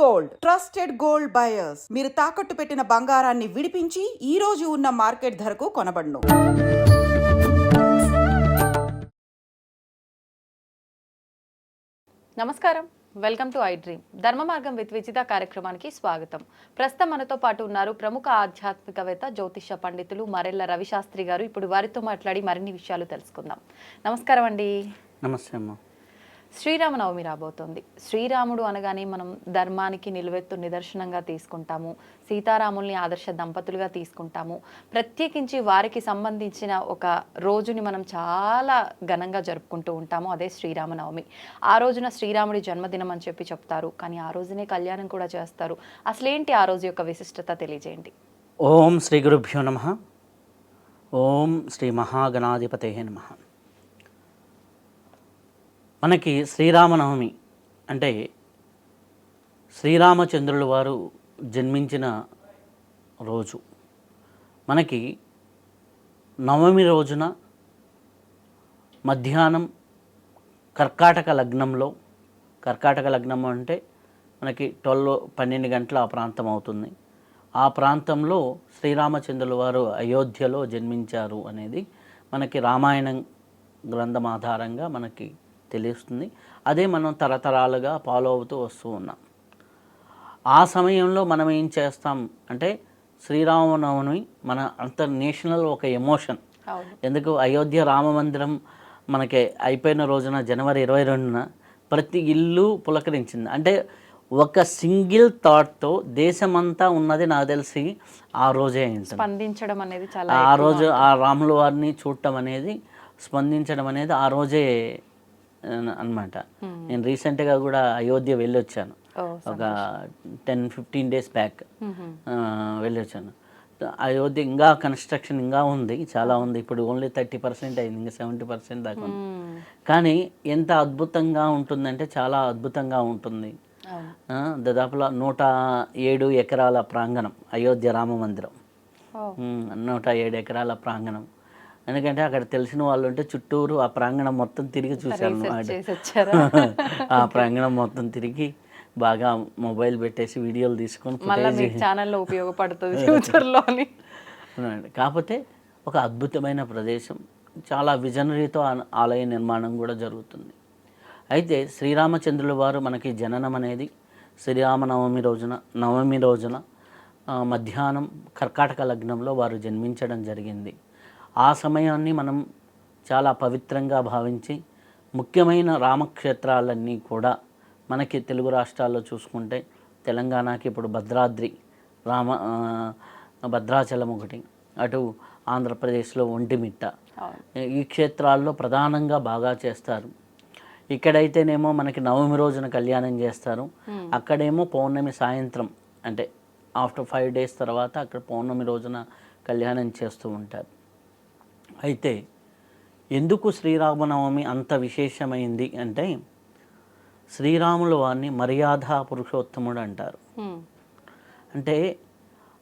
Gold. Trusted gold buyers. మీరు తాకట్టు పెట్టిన బంగారాన్ని విడిపించి ఈ రోజు ఉన్న మార్కెట్ ధరకు కొనబడును. నమస్కారం. Welcome to I dream. ధర్మ మార్గం విత్ విజిత కార్యక్రమానికి స్వాగతం. ప్రస్తుతం మనతో పాటు ఉన్నారు ప్రముఖ ఆధ్యాత్మికవేత్త జ్యోతిష పండితులు మరెల్ల రవిశాస్త్రి గారు. ఇప్పుడు వారితో మాట్లాడి మరిన్ని విషయాలు తెలుసుకుందాం. నమస్కారం అండి. నమస్తే అమ్మ. శ్రీరామనవమి రాబోతోంది. శ్రీరాముడు అనగానే మనం ధర్మానికి నిలువెత్తు నిదర్శనంగా తీసుకుంటాము. సీతారాముల్ని ఆదర్శ దంపతులుగా తీసుకుంటాము. ప్రత్యేకించి వారికి సంబంధించిన ఒక రోజుని మనం చాలా ఘనంగా జరుపుకుంటూ ఉంటాము. అదే శ్రీరామనవమి. ఆ రోజున శ్రీరాముడి జన్మదినం అని చెప్పి చెప్తారు. కానీ ఆ రోజునే కళ్యాణం కూడా చేస్తారు. అసలేంటి ఆ రోజు యొక్క విశిష్టత తెలియజేయండి. ఓం శ్రీ గురుభ్యో నమ. ఓం శ్రీ మహాగణాధిపతే నమ. మనకి శ్రీరామనవమి అంటే శ్రీరామచంద్రుల వారు జన్మించిన రోజు. మనకి నవమి రోజున మధ్యాహ్నం కర్కాటక లగ్నంలో కర్కాటక లగ్నం అంటే మనకి ట్వెల్వ్ పన్నెండు గంటల ఆ ప్రాంతం అవుతుంది. ఆ ప్రాంతంలో శ్రీరామచంద్రుల వారు అయోధ్యలో జన్మించారు అనేది మనకి రామాయణం గ్రంథం ఆధారంగా మనకి తెలుస్తుంది. అదే మనం తరతరాలుగా ఫాలో అవుతూ వస్తూ ఉన్నాం. ఆ సమయంలో మనం ఏం చేస్తాం అంటే శ్రీరామనవమి మన అంత నేషనల్ ఒక ఎమోషన్ ఎందుకు? అయోధ్య రామ మందిరం మనకి అయిపోయిన రోజున జనవరి ఇరవై రెండున ప్రతి ఇల్లు పులకరించింది. అంటే ఒక సింగిల్ థాట్తో దేశమంతా ఉన్నది నాకు తెలిసి ఆ రోజే అయింది స్పందించడం అనేది చాలా ఆ రోజు ఆ రాముల వారిని చూడటం అనేది స్పందించడం అనేది ఆ రోజే అన్నమాట నేను రీసెంట్గా కూడా అయోధ్య వెళ్ళి వచ్చాను ఓ, ఒక టెన్ ఫిఫ్టీన్ డేస్ బ్యాక్. వెళ్ళి వచ్చాను అయోధ్య ఇంకా కన్స్ట్రక్షన్ ఇంకా ఉంది చాలా ఉంది. ఇప్పుడు ఓన్లీ థర్టీ పర్సెంట్ అయింది ఇంకా సెవెంటీ పర్సెంట్ దాకా ఉంది. కానీ ఎంత అద్భుతంగా ఉంటుందంటే చాలా అద్భుతంగా ఉంటుంది. దాదాపులో నూట ఏడు ఎకరాల ప్రాంగణం అయోధ్య రామ మందిరం. నూట ఏడు ఎకరాల ప్రాంగణం. ఎందుకంటే అక్కడ తెలిసిన వాళ్ళు ఉంటే చుట్టూరు ఆ ప్రాంగణం మొత్తం తిరిగి చూశాను ఆ ప్రాంగణం మొత్తం తిరిగి బాగా మొబైల్ పెట్టేసి వీడియోలు తీసుకొని ఛానల్లో ఉపయోగపడుతుంది ఫ్యూచర్లో కాకపోతే ఒక అద్భుతమైన ప్రదేశం. చాలా విజనరీతో ఆలయ నిర్మాణం కూడా జరుగుతుంది. అయితే శ్రీరామచంద్రుల వారు మనకి జననం అనేది శ్రీరామనవమి రోజున నవమి రోజున మధ్యాహ్నం కర్కాటక లగ్నంలో వారు జన్మించడం జరిగింది. ఆ సమయాన్ని మనం చాలా పవిత్రంగా భావించి ముఖ్యమైన రామక్షేత్రాలన్నీ కూడా మనకి తెలుగు రాష్ట్రాల్లో చూసుకుంటే తెలంగాణకి ఇప్పుడు భద్రాద్రి రామ భద్రాచలం ఒకటి అటు ఆంధ్రప్రదేశ్లో ఒంటిమిట్ట. ఈ క్షేత్రాల్లో ప్రధానంగా బాగా చేస్తారు. ఇక్కడైతేనేమో మనకి నవమి రోజున కళ్యాణం చేస్తారు. అక్కడేమో పౌర్ణమి సాయంత్రం అంటే ఆఫ్టర్ ఫైవ్ డేస్ తర్వాత అక్కడ పౌర్ణమి రోజున కళ్యాణం చేస్తూ ఉంటారు. అయితే ఎందుకు శ్రీరామనవమి అంత విశేషమైంది అంటే శ్రీరాముల వారిని మర్యాద పురుషోత్తముడు అంటారు. అంటే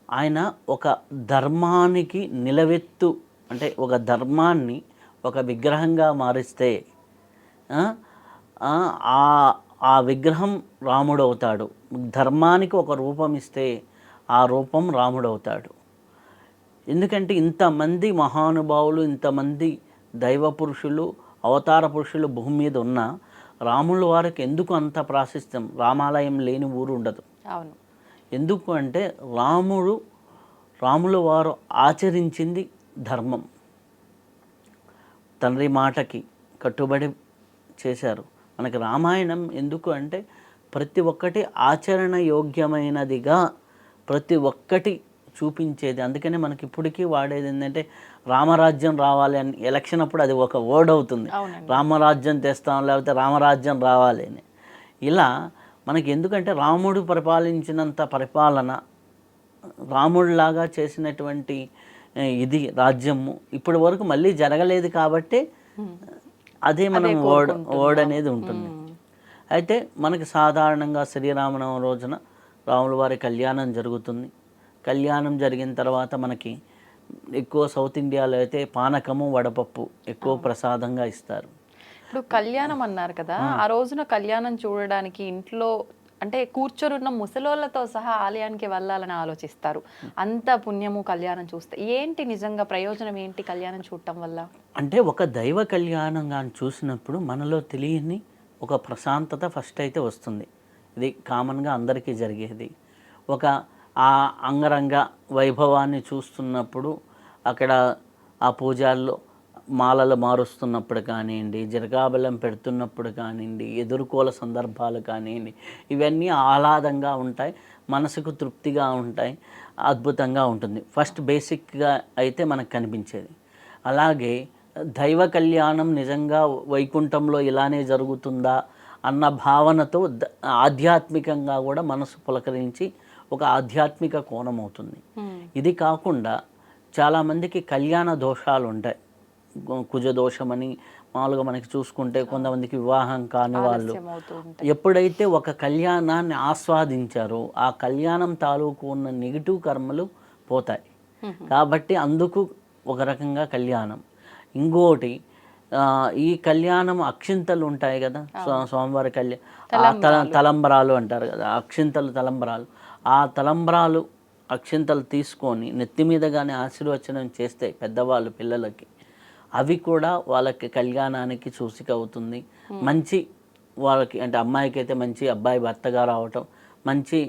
ఆయన ఒక ధర్మానికి నిలవెత్తు అంటే ఒక ధర్మాన్ని ఒక విగ్రహంగా మారిస్తే ఆ, విగ్రహం రాముడు అవుతాడు ధర్మానికి ఒక రూపం ఇస్తే ఆ రూపం రాముడు అవుతాడు ఎందుకంటే ఇంతమంది మహానుభావులు ఇంతమంది దైవ పురుషులు అవతార పురుషులు భూమి మీద ఉన్న రాముల వారికి ఎందుకు అంత ప్రాశస్త్యం? రామాలయం లేని ఊరు ఉండదు. అవును. ఎందుకు అంటే రాముడు రాముల వారు ఆచరించింది ధర్మం. తండ్రి మాటకి కట్టుబడి చేశారు. మనకి రామాయణం ఎందుకు అంటే ప్రతి ఒక్కటి ఆచరణ యోగ్యమైనదిగా ప్రతి ఒక్కటి చూపించేది. అందుకనే మనకి ఇప్పటికీ వాడేది ఏంటంటే రామరాజ్యం రావాలి అని ఎలక్షన్ అప్పుడు అది ఒక వర్డ్ అవుతుంది. రామరాజ్యం తెస్తాం లేకపోతే రామరాజ్యం రావాలి అని. ఇలా మనకి ఎందుకంటే రాముడు పరిపాలించినంత పరిపాలన రాముడిలాగా చేసినటువంటి ఇది రాజ్యము ఇప్పటి వరకు మళ్ళీ జరగలేదు కాబట్టి అదే మనం ఓడ్ ఓడ్ అనేది ఉంటుంది. అయితే మనకి సాధారణంగా శ్రీరామనవమి రోజున రాముల వారి కళ్యాణం జరుగుతుంది. కళ్యాణం జరిగిన తర్వాత మనకి ఎక్కువ సౌత్ ఇండియాలో అయితే పానకము వడపప్పు ఎక్కువ ప్రసాదంగా ఇస్తారు. ఇప్పుడు కళ్యాణం అన్నారు కదా ఆ. రోజున కళ్యాణం చూడడానికి ఇంట్లో అంటే కూర్చొని ఉన్న ముసలోళ్ళతో సహా ఆలయానికి వెళ్ళాలని ఆలోచిస్తారు. అంత పుణ్యము కళ్యాణం చూస్తే ఏంటి నిజంగా ప్రయోజనం ఏంటి కళ్యాణం చూడటం వల్ల? అంటే ఒక దైవ కళ్యాణం కానీ చూసినప్పుడు మనలో తెలియని ఒక ప్రశాంతత ఫస్ట్ అయితే వస్తుంది. ఇది కామన్గా అందరికీ జరిగేది. ఒక ఆ అంగరంగ వైభవాన్ని చూస్తున్నప్పుడు అక్కడ ఆ పూజాల్లో మాలలు మారుస్తున్నప్పుడు కానివ్వండి జరగాబలం పెడుతున్నప్పుడు కానివ్వండి ఎదుర్కోల సందర్భాలు కానివ్వండి ఇవన్నీ ఆహ్లాదంగా ఉంటాయి మనసుకు తృప్తిగా ఉంటాయి అద్భుతంగా ఉంటుంది. ఫస్ట్ బేసిక్గా అయితే మనకు కనిపించేది. అలాగే దైవ కళ్యాణం నిజంగా వైకుంఠంలో ఇలానే జరుగుతుందా అన్న భావనతో ఆధ్యాత్మికంగా కూడా మనసు పులకరించి ఒక ఆధ్యాత్మిక కోణం అవుతుంది. ఇది కాకుండా చాలామందికి కళ్యాణ దోషాలు ఉంటాయి. కుజ దోషమని మామూలుగా మనకి చూసుకుంటే కొంతమందికి వివాహం కాని వాళ్ళు ఎప్పుడైతే ఒక కళ్యాణాన్ని ఆస్వాదించారో ఆ కళ్యాణం తాలూకు ఉన్న నెగిటివ్ కర్మలు పోతాయి. కాబట్టి అందుకు ఒక రకంగా కళ్యాణం. ఇంకోటి ఈ కళ్యాణం అక్షింతలు ఉంటాయి కదా స్వామివారి కళ్యాణం తలంబరాలు అంటారు కదా అక్షింతలు తలంబరాలు. ఆ తలంబరాలు అక్షింతలు తీసుకొని నెత్తి మీద కానీ ఆశీర్వచనం చేస్తే పెద్దవాళ్ళు పిల్లలకి అవి కూడా వాళ్ళకి కళ్యాణానికి సూచిక అవుతుంది. మంచి వాళ్ళకి అంటే అమ్మాయికి అయితే మంచి అబ్బాయి భర్తగా రావటం మంచి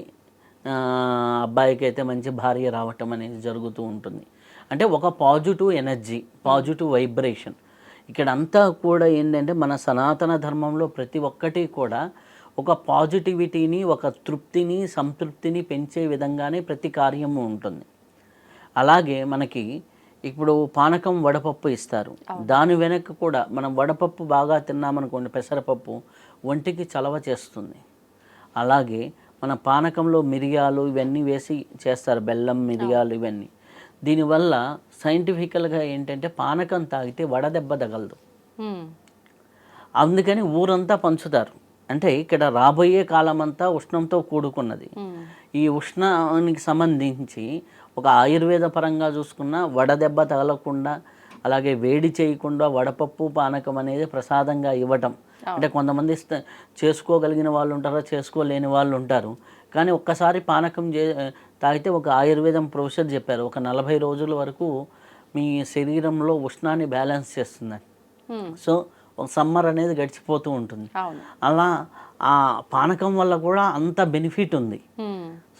అబ్బాయికి అయితే మంచి భార్య రావటం అనేది జరుగుతూ ఉంటుంది. అంటే ఒక పాజిటివ్ ఎనర్జీ పాజిటివ్ వైబ్రేషన్. ఇక్కడ అంతా కూడా ఏంటంటే మన సనాతన ధర్మంలో ప్రతి ఒక్కటి కూడా ఒక పాజిటివిటీని ఒక తృప్తిని సంతృప్తిని పెంచే విధంగానే ప్రతి కార్యము ఉంటుంది. అలాగే మనకి ఇప్పుడు పానకం వడపప్పు ఇస్తారు. దాని వెనక కూడా మనం వడపప్పు బాగా తిన్నామనుకోండి పెసరపప్పు ఒంటికి చలవ చేస్తుంది. అలాగే మన పానకంలో మిరియాలు ఇవన్నీ వేసి చేస్తారు బెల్లం మిరియాలు ఇవన్నీ. దీనివల్ల సైంటిఫికల్గా ఏంటంటే పానకం తాగితే వడదెబ్బ తగలదు. అందుకని ఊరంతా పంచుతారు. అంటే ఇక్కడ రాబోయే కాలం అంతా ఉష్ణంతో కూడుకున్నది. ఈ ఉష్ణానికి సంబంధించి ఒక ఆయుర్వేద పరంగా చూసుకున్న వడదెబ్బ తగలకుండా అలాగే వేడి చేయకుండా వడపప్పు పానకం అనేది ప్రసాదంగా ఇవ్వటం. అంటే కొంతమంది చేసుకోగలిగిన వాళ్ళు ఉంటారు చేసుకోలేని వాళ్ళు ఉంటారు. కానీ ఒక్కసారి పానకం చే తాగితే ఒక ఆయుర్వేదం ప్రొఫెసర్ చెప్పారు ఒక నలభై రోజుల వరకు మీ శరీరంలో ఉష్ణాన్ని బ్యాలెన్స్ చేస్తుందని. సో ఒక సమ్మర్ అనేది గడిచిపోతూ ఉంటుంది. అలా ఆ పానకం వల్ల కూడా అంత బెనిఫిట్ ఉంది.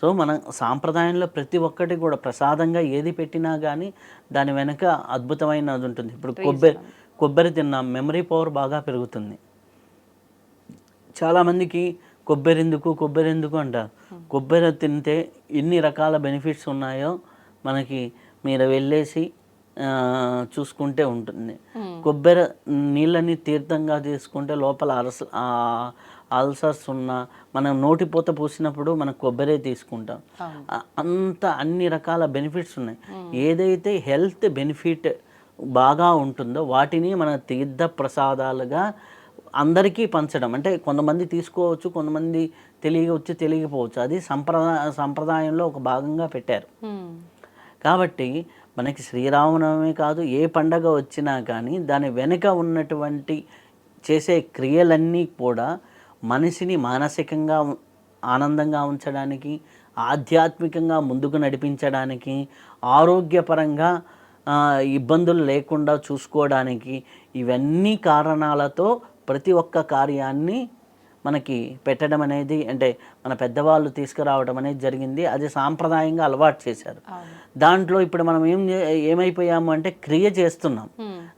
సో మన సాంప్రదాయంలో ప్రతి ఒక్కటి కూడా ప్రసాదంగా ఏది పెట్టినా కానీ దాని వెనక అద్భుతమైనది ఉంటుంది. ఇప్పుడు కొబ్బరి కొబ్బరి తిన్నాం మెమరీ పవర్ బాగా పెరుగుతుంది. చాలామందికి కొబ్బరి ఎందుకు కొబ్బరి ఎందుకు అంటారు. కొబ్బరి తింటే ఎన్ని రకాల బెనిఫిట్స్ ఉన్నాయో మనకి మీరు వెళ్ళేసి చూసుకుంటే ఉంటుంది. కొబ్బరి నీళ్ళని తీర్థంగా తీసుకుంటే లోపల అరస అల్సర్స్ ఉన్నా మనం నోటిపోత పూసినప్పుడు మనం కొబ్బరే తీసుకుంటాం. అంత అన్ని రకాల బెనిఫిట్స్ ఉన్నాయి. ఏదైతే హెల్త్ బెనిఫిట్ బాగా ఉంటుందో వాటిని మన తీర్థ ప్రసాదాలుగా అందరికీ పంచడం. అంటే కొంతమంది తీసుకోవచ్చు కొంతమంది తెలియవచ్చు తెలియకపోవచ్చు. అది సంప్రదాయ సంప్రదాయంలో ఒక భాగంగా పెట్టారు. కాబట్టి మనకి శ్రీరామనవమి కాదు ఏ పండగ వచ్చినా కానీ దాని వెనుక ఉన్నటువంటి చేసే క్రియలన్నీ కూడా మనిషిని మానసికంగా ఆనందంగా ఉంచడానికి ఆధ్యాత్మికంగా ముందుకు నడిపించడానికి ఆరోగ్యపరంగా ఇబ్బందులు లేకుండా చూసుకోవడానికి ఇవన్నీ కారణాలతో ప్రతి ఒక్క కార్యాన్ని మనకి పెట్టడం అనేది అంటే మన పెద్దవాళ్ళు తీసుకురావడం అనేది జరిగింది. అది సాంప్రదాయంగా అలవాటు చేశారు. దాంట్లో ఇప్పుడు మనం ఏం ఏమైపోయాము అంటే క్రియ చేస్తున్నాం.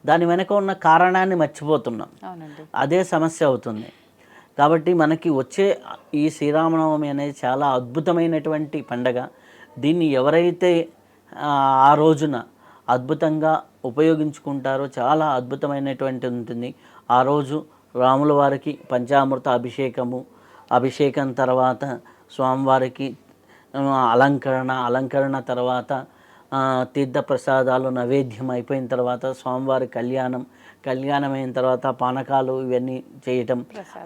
దాని వెనక ఉన్న కారణాన్ని మర్చిపోతున్నాం. అదే సమస్య అవుతుంది. కాబట్టి మనకి వచ్చే ఈ శ్రీరామనవమి అనేది చాలా అద్భుతమైనటువంటి పండగ. దీన్ని ఎవరైతే ఆ రోజున అద్భుతంగా ఉపయోగించుకుంటారో చాలా అద్భుతమైనటువంటి ఉంటుంది. ఆ రోజు రాముల వారికి పంచామృత అభిషేకము. అభిషేకం తర్వాత స్వామివారికి అలంకరణ అలంకరణ తర్వాత తీర్థ ప్రసాదాలు నైవేద్యం అయిపోయిన తర్వాత స్వామివారి కళ్యాణం కళ్యాణం అయిన తర్వాత పానకాలు ఇవన్నీ చేయటం.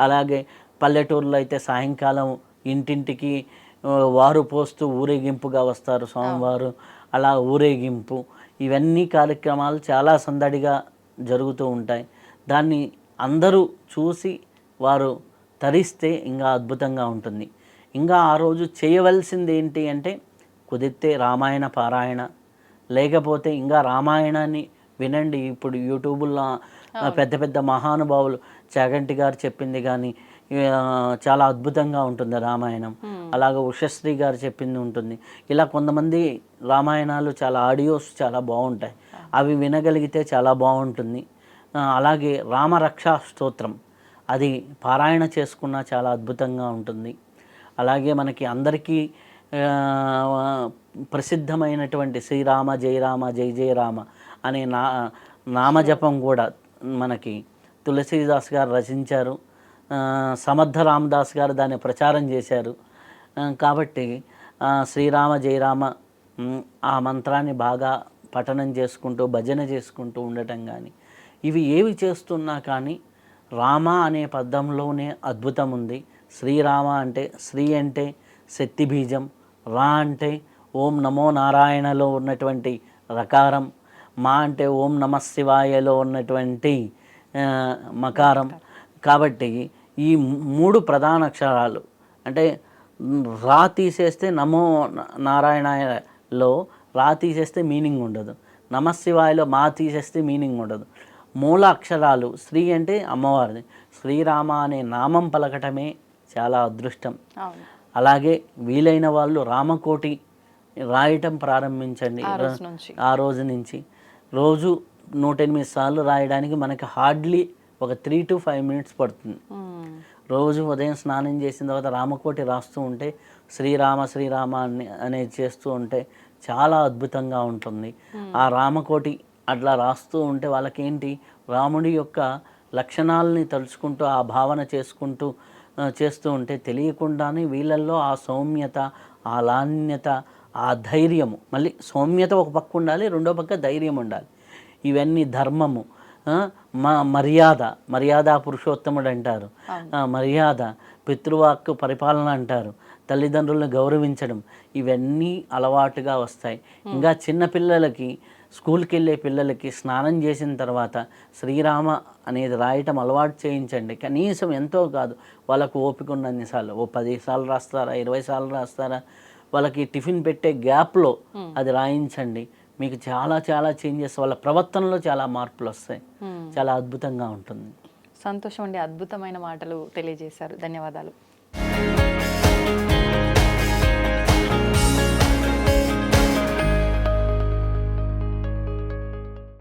అలాగే పల్లెటూరులో అయితే సాయంకాలం ఇంటింటికి వారు పోస్తూ ఊరేగింపుగా వస్తారు స్వామివారు. అలా ఊరేగింపు ఇవన్నీ కార్యక్రమాలు చాలా సందడిగా జరుగుతూ ఉంటాయి. దాన్ని అందరూ చూసి వారు తరిస్తే ఇంకా అద్భుతంగా ఉంటుంది. ఇంకా ఆ రోజు చేయవలసింది ఏంటి అంటే కుదిరితే రామాయణ పారాయణ. లేకపోతే ఇంకా రామాయణాన్ని వినండి. ఇప్పుడు యూట్యూబ్లో పెద్ద పెద్ద మహానుభావులు చాగంటి గారు చెప్పింది కానీ చాలా అద్భుతంగా ఉంటుంది రామాయణం. అలాగే ఉషశ్రీ గారు చెప్పింది ఉంటుంది. ఇలా కొంతమంది రామాయణాలు చాలా ఆడియోస్ చాలా బాగుంటాయి. అవి వినగలిగితే చాలా బాగుంటుంది. అలాగే రామరక్షా స్తోత్రం. అది పారాయణ చేసుకున్న చాలా అద్భుతంగా ఉంటుంది. అలాగే మనకి అందరికీ ప్రసిద్ధమైనటువంటి శ్రీరామ జయరామ జయ జయ రామ అనే నా నామజపం కూడా మనకి తులసీదాస్ గారు రచించారు. సమర్థ రామదాస్ గారు దాన్ని ప్రచారం చేశారు. కాబట్టి శ్రీరామ జయరామ ఆ మంత్రాన్ని బాగా పఠనం చేసుకుంటూ భజన చేసుకుంటూ ఉండటం కానీ ఇవి ఏవి చేస్తున్నా కానీ రామ అనే పదంలోనే అద్భుతం ఉంది శ్రీరామ అంటే శ్రీ అంటే శక్తి బీజం రా అంటే ఓం నమో నారాయణలో ఉన్నటువంటి రకారం మా అంటే ఓం నమ శివాయలో ఉన్నటువంటి మకారం. కాబట్టి ఈ మూడు ప్రధాన అక్షరాలు అంటే రా తీసేస్తే నమో నారాయణలో రా తీసేస్తే మీనింగ్ ఉండదు. నమశివాయలో మా తీసేస్తే మీనింగ్ ఉండదు. మూల అక్షరాలు శ్రీ అంటే అమ్మవారిది. శ్రీరామ అనే నామం పలకటమే చాలా అదృష్టం. అలాగే వీలైన వాళ్ళు రామకోటి రాయటం ప్రారంభించండి. ఆ రోజు నుంచి. రోజు నూట ఎనిమిది సార్లు రాయడానికి మనకి హార్డ్లీ ఒక త్రీ టు ఫైవ్ మినిట్స్ పడుతుంది. రోజు ఉదయం స్నానం చేసిన తర్వాత రామకోటి రాస్తూ ఉంటే శ్రీరామ శ్రీరామ అని అనేది చేస్తూ ఉంటే చాలా అద్భుతంగా ఉంటుంది. ఆ రామకోటి అట్లా రాస్తూ ఉంటే వాళ్ళకేంటి? రాముడి యొక్క లక్షణాలని తలుచుకుంటూ ఆ భావన చేసుకుంటూ చేస్తూ ఉంటే తెలియకుండానే వీళ్ళల్లో ఆ సౌమ్యత ఆ లాన్యత ఆ ధైర్యము. మళ్ళీ సౌమ్యత ఒక పక్క ఉండాలి రెండో పక్క ధైర్యం ఉండాలి. ఇవన్నీ ధర్మము. మా మర్యాద. మర్యాద పురుషోత్తముడు అంటారు. మర్యాద పితృవాక్కు పరిపాలన అంటారు. తల్లిదండ్రులను గౌరవించడం ఇవన్నీ అలవాటుగా వస్తాయి. ఇంకా చిన్న పిల్లలకి స్కూల్కి వెళ్ళే పిల్లలకి స్నానం చేసిన తర్వాత శ్రీరామ అనేది రాయటం అలవాటు చేయించండి. కనీసం ఎంతో కాదు వాళ్ళకు ఓపిక ఉన్నన్నిసార్లు ఓ పది సార్లు రాస్తారా ఇరవై సార్లు రాస్తారా? వాళ్ళకి టిఫిన్ పెట్టే గ్యాప్లో అది రాయించండి. మీకు చాలా చాలా చేంజెస్ వాళ్ళ ప్రవర్తనలో చాలా మార్పులు వస్తాయి. చాలా అద్భుతంగా ఉంటుంది. సంతోషం అండి. అద్భుతమైన మాటలు తెలియజేశారు. ధన్యవాదాలు.